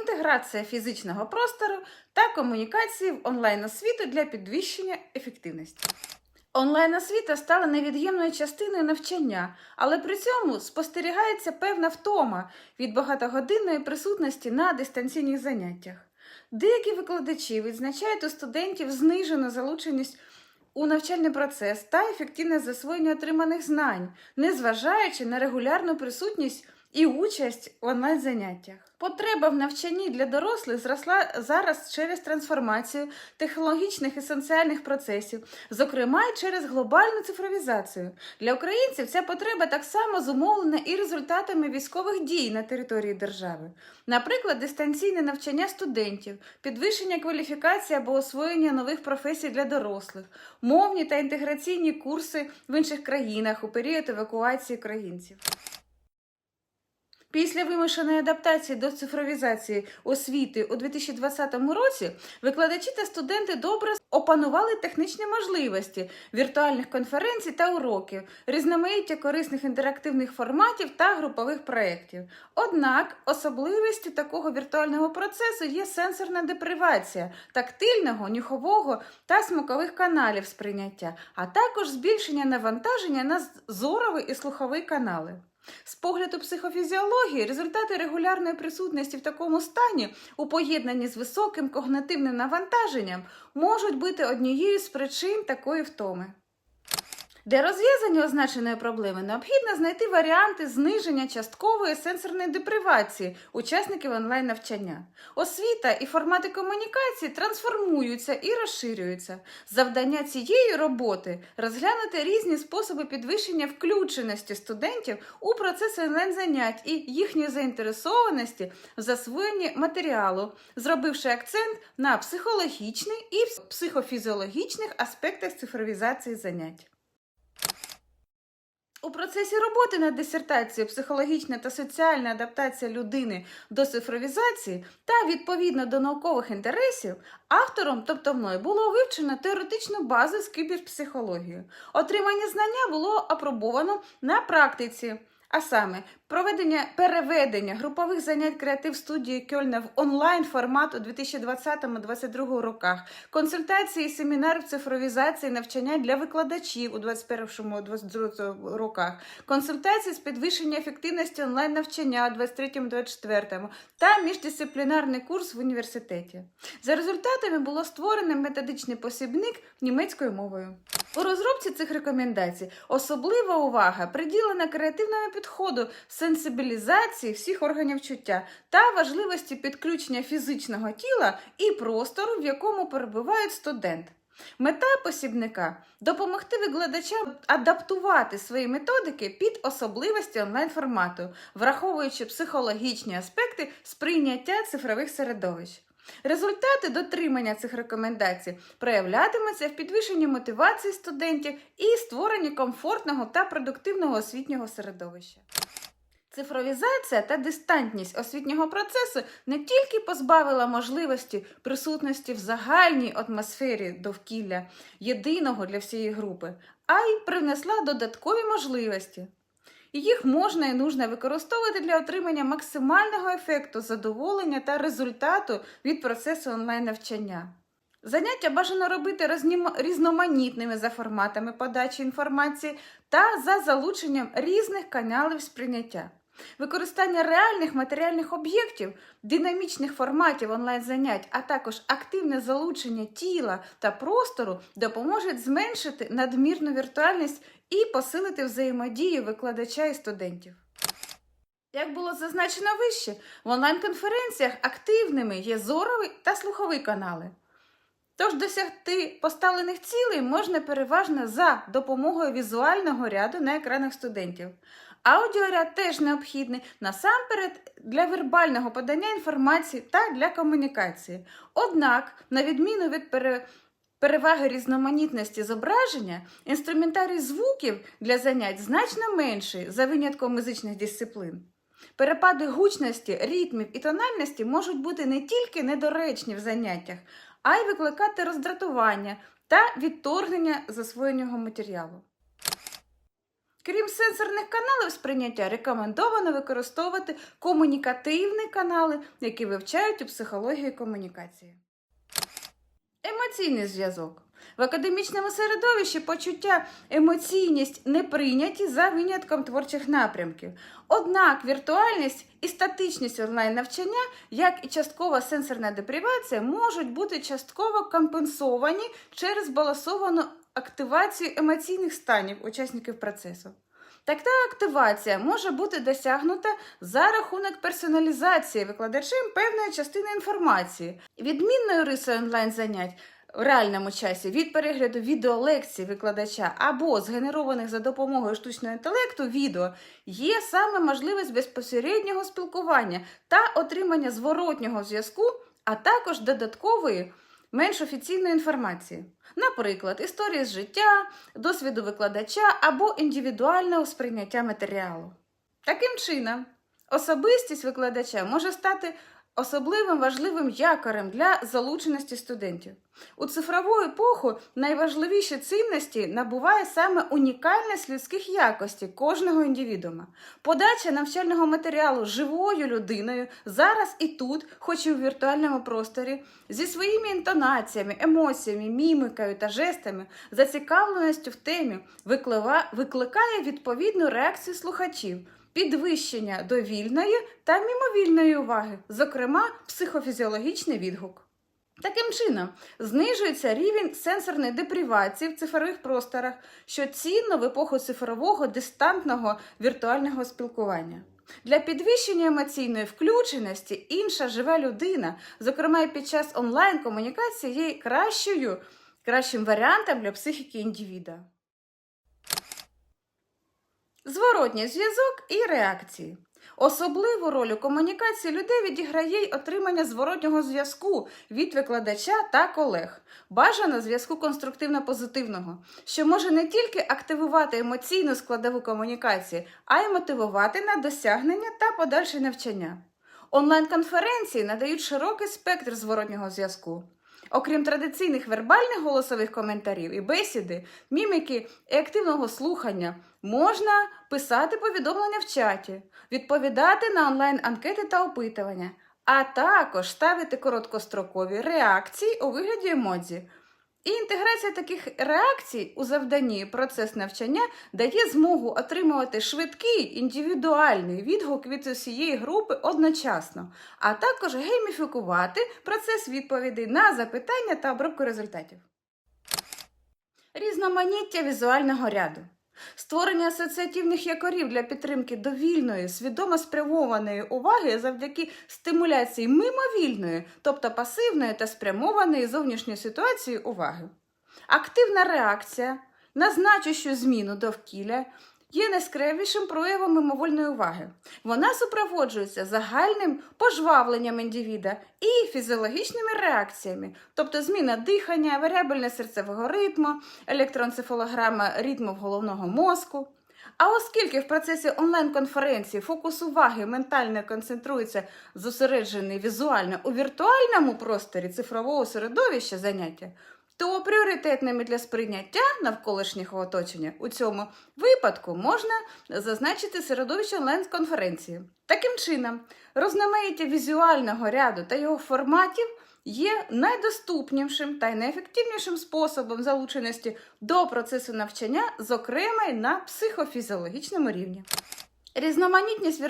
інтеграція фізичного простору та комунікації в онлайн-освіту для підвищення ефективності. Онлайн-освіта стала невід'ємною частиною навчання, але при цьому спостерігається певна втома від багатогодинної присутності на дистанційних заняттях. Деякі викладачі відзначають у студентів знижену залученість у навчальний процес та ефективне засвоєння отриманих знань, незважаючи на регулярну присутність і участь в онлайн-заняттях. Потреба в навчанні для дорослих зросла зараз через трансформацію технологічних і соціальних процесів, зокрема й через глобальну цифровізацію. Для українців ця потреба так само зумовлена і результатами військових дій на території держави. Наприклад, дистанційне навчання студентів, підвищення кваліфікації або освоєння нових професій для дорослих, мовні та інтеграційні курси в інших країнах у період евакуації українців. Після вимушеної адаптації до цифровізації освіти у 2020 році викладачі та студенти добре опанували технічні можливості віртуальних конференцій та уроків, різноманіття корисних інтерактивних форматів та групових проєктів. Однак особливістю такого віртуального процесу є сенсорна депривація тактильного, нюхового та смакових каналів сприйняття, а також збільшення навантаження на зоровий і слуховий канали. З погляду психофізіології, результати регулярної присутності в такому стані у поєднанні з високим когнитивним навантаженням можуть бути однією з причин такої втоми. Для розв'язання означеної проблеми необхідно знайти варіанти зниження часткової сенсорної депривації учасників онлайн-навчання. Освіта і формати комунікації трансформуються і розширюються. Завдання цієї роботи розглянути різні способи підвищення включеності студентів у процес онлайн-занять і їхньої заінтересованості в засвоєнні матеріалу, зробивши акцент на психологічний і психофізіологічних аспектах цифровізації занять. У процесі роботи над дисертацією психологічна та соціальна адаптація людини до цифровізації та відповідно до наукових інтересів автором, тобто мною, було вивчено теоретичну базу з кіберпсихології. Отримання знання було апробовано на практиці. А саме проведення переведення групових занять креатив студії Кьольна в онлайн формат у 2020-2022 роках, консультації і семінари в цифровізації навчання для викладачів у 2021-2022 роках, консультації з підвищення ефективності онлайн навчання у 2023-2024 та міждисциплінарний курс в університеті. За результатами було створено методичний посібник німецькою мовою. У розробці цих рекомендацій особлива увага приділена креативному підходу сенсибілізації всіх органів чуття та важливості підключення фізичного тіла і простору, в якому перебуває студент. Мета посібника допомогти викладачам адаптувати свої методики під особливості онлайн-формату, враховуючи психологічні аспекти сприйняття цифрових середовищ. Результати дотримання цих рекомендацій проявлятимуться в підвищенні мотивації студентів і створенні комфортного та продуктивного освітнього середовища. Цифровізація та дистантність освітнього процесу не тільки позбавила можливості присутності в загальній атмосфері довкілля єдиного для всієї групи, а й привнесла додаткові можливості. Їх можна і нужно використовувати для отримання максимального ефекту, задоволення та результату від процесу онлайн-навчання. Заняття бажано робити різноманітними за форматами подачі інформації та за залученням різних каналів сприйняття. Використання реальних матеріальних об'єктів, динамічних форматів онлайн-занять, а також активне залучення тіла та простору допоможуть зменшити надмірну віртуальність і посилити взаємодію викладача і студентів. Як було зазначено вище, в онлайн-конференціях активними є зоровий та слуховий канали. Тож досягти поставлених цілей можна переважно за допомогою візуального ряду на екранах студентів. Аудіоряд теж необхідний насамперед для вербального подання інформації та для комунікації. Однак, на відміну від пере... переваги різноманітності зображення, інструментарій звуків для занять значно менший за винятком музичних дисциплін. Перепади гучності, ритмів і тональності можуть бути не тільки недоречні в заняттях, а й викликати роздратування та відторгнення засвоєнього матеріалу. Крім сенсорних каналів сприйняття, рекомендовано використовувати комунікативні канали, які вивчають у психології комунікації. Емоційний зв'язок. В академічному середовищі почуття, емоційність не прийняті за винятком творчих напрямків. Однак віртуальність і статичність онлайн-навчання, як і часткова сенсорна депривація, можуть бути частково компенсовані через балансовану активацію емоційних станів учасників процесу. Така активація може бути досягнута за рахунок персоналізації викладачем певної частини інформації. Відмінною рисою онлайн-занять в реальному часі від перегляду відеолекцій викладача або згенерованих за допомогою штучного інтелекту відео є саме можливість безпосереднього спілкування та отримання зворотнього зв'язку, а також додаткової менш офіційної інформації. Наприклад, історії з життя, досвіду викладача або індивідуального сприйняття матеріалу. Таким чином, особистість викладача може стати особливим важливим якорем для залученості студентів. У цифрову епоху найважливіші цінності набуває саме унікальність людських якостей кожного індивідуума. Подача навчального матеріалу живою людиною зараз і тут, хоч і у віртуальному просторі, зі своїми інтонаціями, емоціями, мімікою та жестами, зацікавленістю в темі викликає відповідну реакцію слухачів підвищення довільної та мімовільної уваги, зокрема психофізіологічний відгук. Таким чином, знижується рівень сенсорної депривації в цифрових просторах, що цінно в епоху цифрового дистантного віртуального спілкування. Для підвищення емоційної включеності інша жива людина, зокрема і під час онлайн-комунікації, є кращою, кращим варіантом для психіки індивіда. Зворотній зв'язок і реакції. Особливу роль у комунікації людей відіграє й отримання зворотнього зв'язку від викладача та колег. Бажано зв'язку конструктивно-позитивного, що може не тільки активувати емоційну складову комунікації, а й мотивувати на досягнення та подальше навчання. Онлайн-конференції надають широкий спектр зворотнього зв'язку. Окрім традиційних вербальних голосових коментарів і бесіди, міміки і активного слухання, можна писати повідомлення в чаті, відповідати на онлайн-анкети та опитування, а також ставити короткострокові реакції у вигляді емодзі. І інтеграція таких реакцій у завданні процес навчання дає змогу отримувати швидкий індивідуальний відгук від усієї групи одночасно, а також гейміфікувати процес відповідей на запитання та обробку результатів. Різноманіття візуального ряду. Створення асоціативних якорів для підтримки довільної, свідомо спрямованої уваги завдяки стимуляції мимовільної, тобто пасивної та спрямованої зовнішньої ситуації уваги. Активна реакція на значущу зміну довкілля є найскравішим проявом мимовольної уваги. Вона супроводжується загальним пожвавленням індивіда і фізіологічними реакціями, тобто зміна дихання, варіабельне серцевого ритму, електроенцефалограма ритму головного мозку. А оскільки в процесі онлайн-конференції фокус уваги ментально концентрується зосереджений візуально у віртуальному просторі цифрового середовища заняття, то пріоритетними для сприйняття навколишнього оточення у цьому випадку можна зазначити середовище онлайн-конференції. Таким чином, розноманіття візуального ряду та його форматів є найдоступнішим та найефективнішим способом залученості до процесу навчання, зокрема й на психофізіологічному рівні. Різноманітність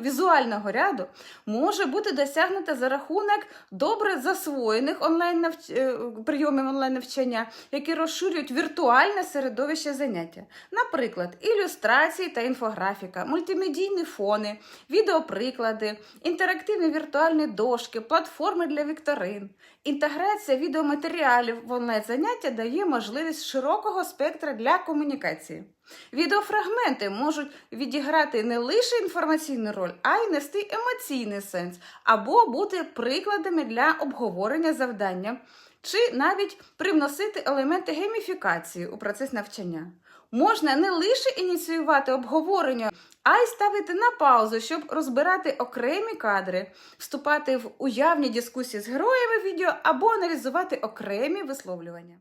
візуального ряду може бути досягнута за рахунок добре засвоєних онлайн е, прийомів онлайн навчання, які розширюють віртуальне середовище заняття. Наприклад, ілюстрації та інфографіка, мультимедійні фони, відеоприклади, інтерактивні віртуальні дошки, платформи для вікторин. Інтеграція відеоматеріалів в онлайн заняття дає можливість широкого спектра для комунікації. Відеофрагменти можуть відіграти не лише інформаційну роль, а й нести емоційний сенс, або бути прикладами для обговорення завдання, чи навіть привносити елементи гейміфікації у процес навчання. Можна не лише ініціювати обговорення, а й ставити на паузу, щоб розбирати окремі кадри, вступати в уявні дискусії з героями відео або аналізувати окремі висловлювання.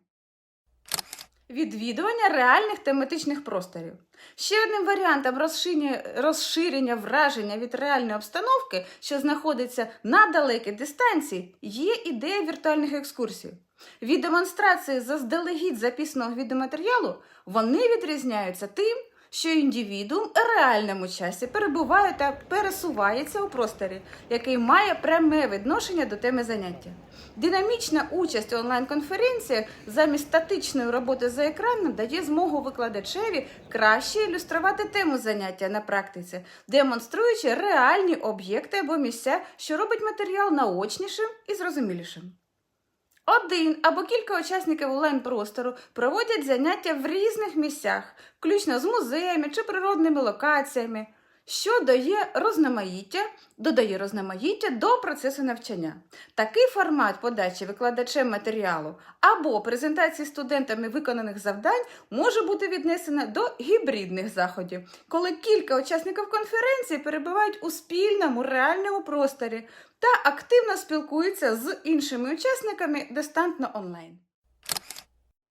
Відвідування реальних тематичних просторів. Ще одним варіантом розширення, враження від реальної обстановки, що знаходиться на далекій дистанції, є ідея віртуальних екскурсій. Від демонстрації заздалегідь записаного відеоматеріалу вони відрізняються тим, що індивідуум у реальному часі перебуває та пересувається у просторі, який має пряме відношення до теми заняття. Динамічна участь у онлайн-конференціях замість статичної роботи за екраном дає змогу викладачеві краще ілюструвати тему заняття на практиці, демонструючи реальні об'єкти або місця, що робить матеріал наочнішим і зрозумілішим. Один або кілька учасників онлайн-простору проводять заняття в різних місцях, включно з музеями чи природними локаціями, що дає розноманіття, додає розноманіття до процесу навчання. Такий формат подачі викладачем матеріалу або презентації студентами виконаних завдань може бути віднесено до гібридних заходів, коли кілька учасників конференції перебувають у спільному реальному просторі та активно спілкуються з іншими учасниками дистантно онлайн.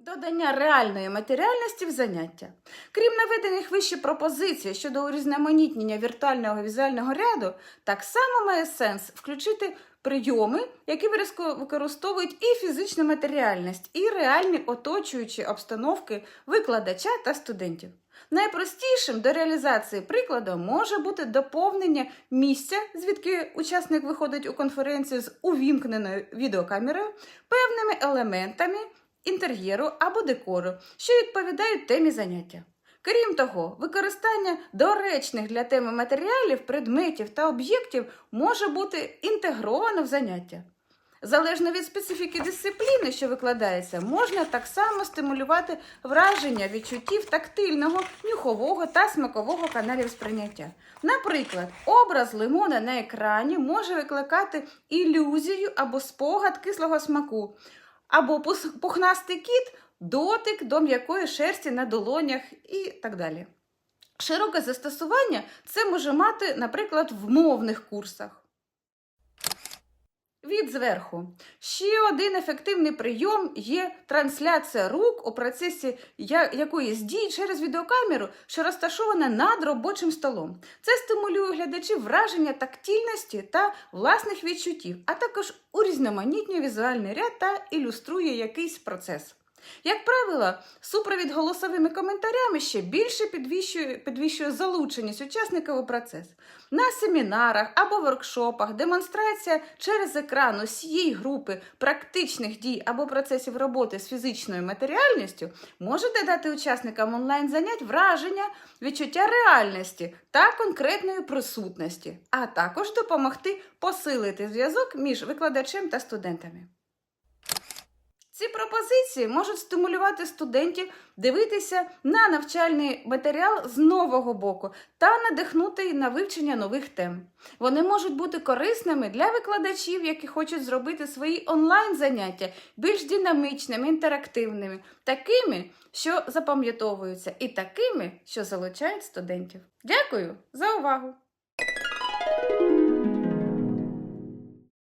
Додання реальної матеріальності в заняття. Крім наведених вище пропозицій щодо урізноманітнення віртуального візуального ряду, так само має сенс включити прийоми, які використовують і фізичну матеріальність, і реальні оточуючі обстановки викладача та студентів. Найпростішим до реалізації прикладу може бути доповнення місця, звідки учасник виходить у конференцію з увімкненою відеокамерою, певними елементами інтер'єру або декору, що відповідають темі заняття. Крім того, використання доречних для теми матеріалів, предметів та об'єктів може бути інтегровано в заняття. Залежно від специфіки дисципліни, що викладається, можна так само стимулювати враження відчуттів тактильного, нюхового та смакового каналів сприйняття. Наприклад, образ лимона на екрані може викликати ілюзію або спогад кислого смаку, або пухнастий кіт дотик до м'якої шерсті на долонях і так далі. Широке застосування це може мати, наприклад, в мовних курсах. Від зверху. Ще один ефективний прийом є трансляція рук у процесі якоїсь дії через відеокамеру, що розташована над робочим столом. Це стимулює глядачів враження тактильності та власних відчуттів, а також урізноманітнює візуальний ряд та ілюструє якийсь процес. Як правило, супровід голосовими коментарями ще більше підвищує, підвищує залученість учасників у процес. На семінарах або воркшопах демонстрація через екран усієї групи практичних дій або процесів роботи з фізичною матеріальністю може додати учасникам онлайн-занять враження, відчуття реальності та конкретної присутності, а також допомогти посилити зв'язок між викладачем та студентами. Ці пропозиції можуть стимулювати студентів дивитися на навчальний матеріал з нового боку та надихнути на вивчення нових тем. Вони можуть бути корисними для викладачів, які хочуть зробити свої онлайн-заняття більш динамічними, інтерактивними, такими, що запам'ятовуються, і такими, що залучають студентів. Дякую за увагу!